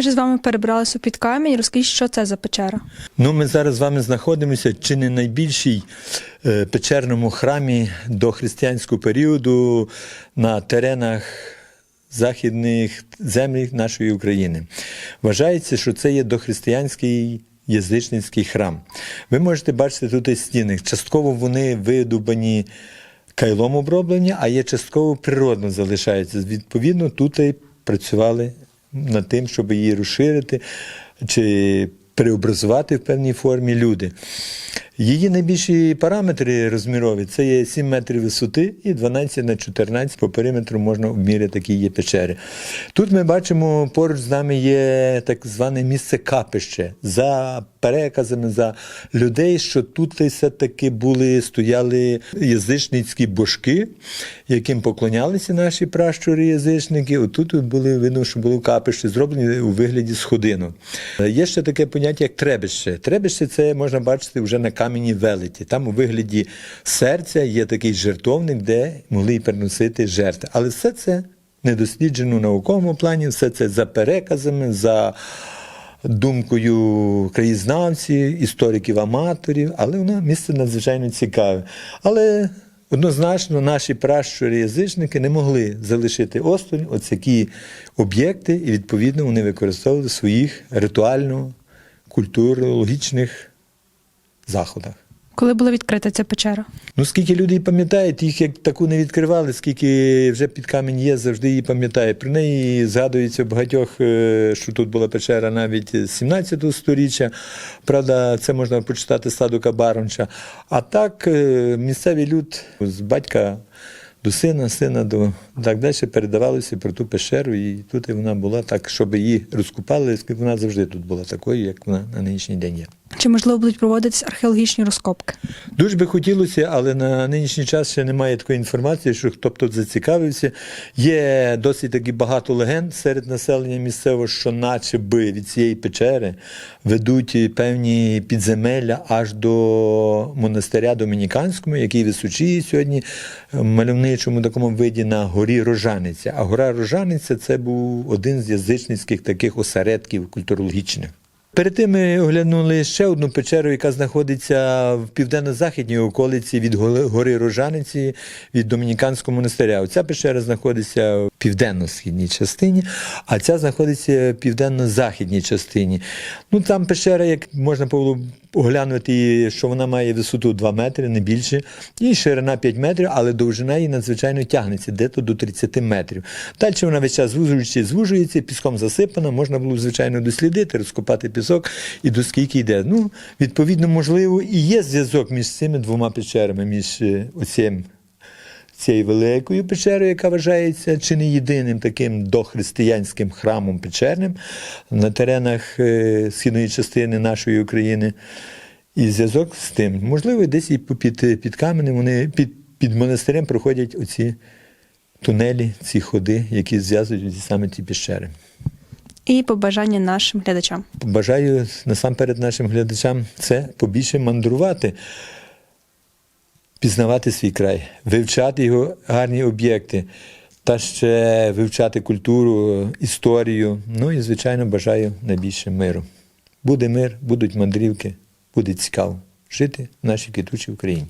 Ми ж з вами перебралися під камінь. Розкажіть, що це за печера? Ну, ми зараз з вами знаходимося чи не найбільшій е, печерному храмі до християнського періоду на теренах західних землі нашої України. Вважається, що це є дохристиянський язичницький храм. Ви можете бачити тут стіни. Частково вони видубані кайлом оброблені, а є частково природно залишаються. Відповідно, тут і працювали над тим, щоб її розширити чи преобразувати в певній формі люди. Її найбільші параметри розмірові це є 7 метрів висоти і 12 на 14 по периметру можна обміряти такі є печери. Тут ми бачимо, поруч з нами є так зване місце капище за переказами за людей, що тут все-таки були, стояли язичницькі божки, яким поклонялися наші пращури язичники. Отут були видно, що було капище, зроблені у вигляді сходинок. Є ще таке поняття, як требище. Требище це можна бачити вже на камені велеті. Там у вигляді серця є такий жертовник, де могли переносити жертви. Але все це недосліджено в науковому плані, все це за переказами, за думкою краєзнавців, істориків-аматорів, але воно місце надзвичайно цікаве. Але однозначно наші пращури язичники не могли залишити осторонь оці об'єкти, і відповідно вони використовували своїх ритуально-культурологічних заходах. Коли була відкрита ця печера? Ну, скільки людей пам'ятають, їх як таку не відкривали, скільки вже під камінь є, завжди її пам'ятають. Про неї згадується багатьох, е, що тут була печера навіть з 17 століття. Правда, це можна почитати з Садука Баронча. А так, е, місцевий люд з батька до сина, сина до так далі передавалося про ту пещеру, і тут і вона була так, щоб її розкупали, вона завжди тут була такою, як вона на нинішній день є. Чи можливо будуть проводитись археологічні розкопки? Дуже би хотілося, але на нинішній час ще немає такої інформації, що хто б тут зацікавився. Є досить таки багато легенд серед населення місцевого, що наче би від цієї печери ведуть певні підземелля аж до монастиря Домініканському, який височіє сьогодні в мальовничому такому виді на горі Рожаниця. А гора Рожаниця це був один з язичницьких таких осередків культурологічних. Перед тим ми оглянули ще одну печеру, яка знаходиться в південно-західній околиці від гори Рожаниці, від Домініканського монастиря. Ця печера знаходиться південно-східній частині, а ця знаходиться в південно-західній частині. Ну там печера, як можна було оглянути, що вона має висоту 2 метри, не більше, і ширина 5 метрів, але довжина її надзвичайно тягнеться, дето до 30 метрів. Далі вона весь час звужуючи, звужується, піском засипана, можна було, звичайно, дослідити, розкопати пісок і до скільки йде. Ну, відповідно, можливо, і є зв'язок між цими двома печерами, між е, оцим цією великою печерою, яка вважається чи не єдиним таким дохристиянським храмом печерним на теренах е, східної частини нашої України. І зв'язок з тим, можливо, десь і під, під каменем вони під, під монастирем проходять оці тунелі, ці ходи, які зв'язують саме ті пещери. І побажання нашим глядачам. Бажаю насамперед нашим глядачам це побільше мандрувати, пізнавати свій край, вивчати його гарні об'єкти та ще вивчати культуру, історію. Ну і, звичайно, бажаю найбільше миру. Буде мир, будуть мандрівки, буде цікаво жити в нашій квітучій Україні.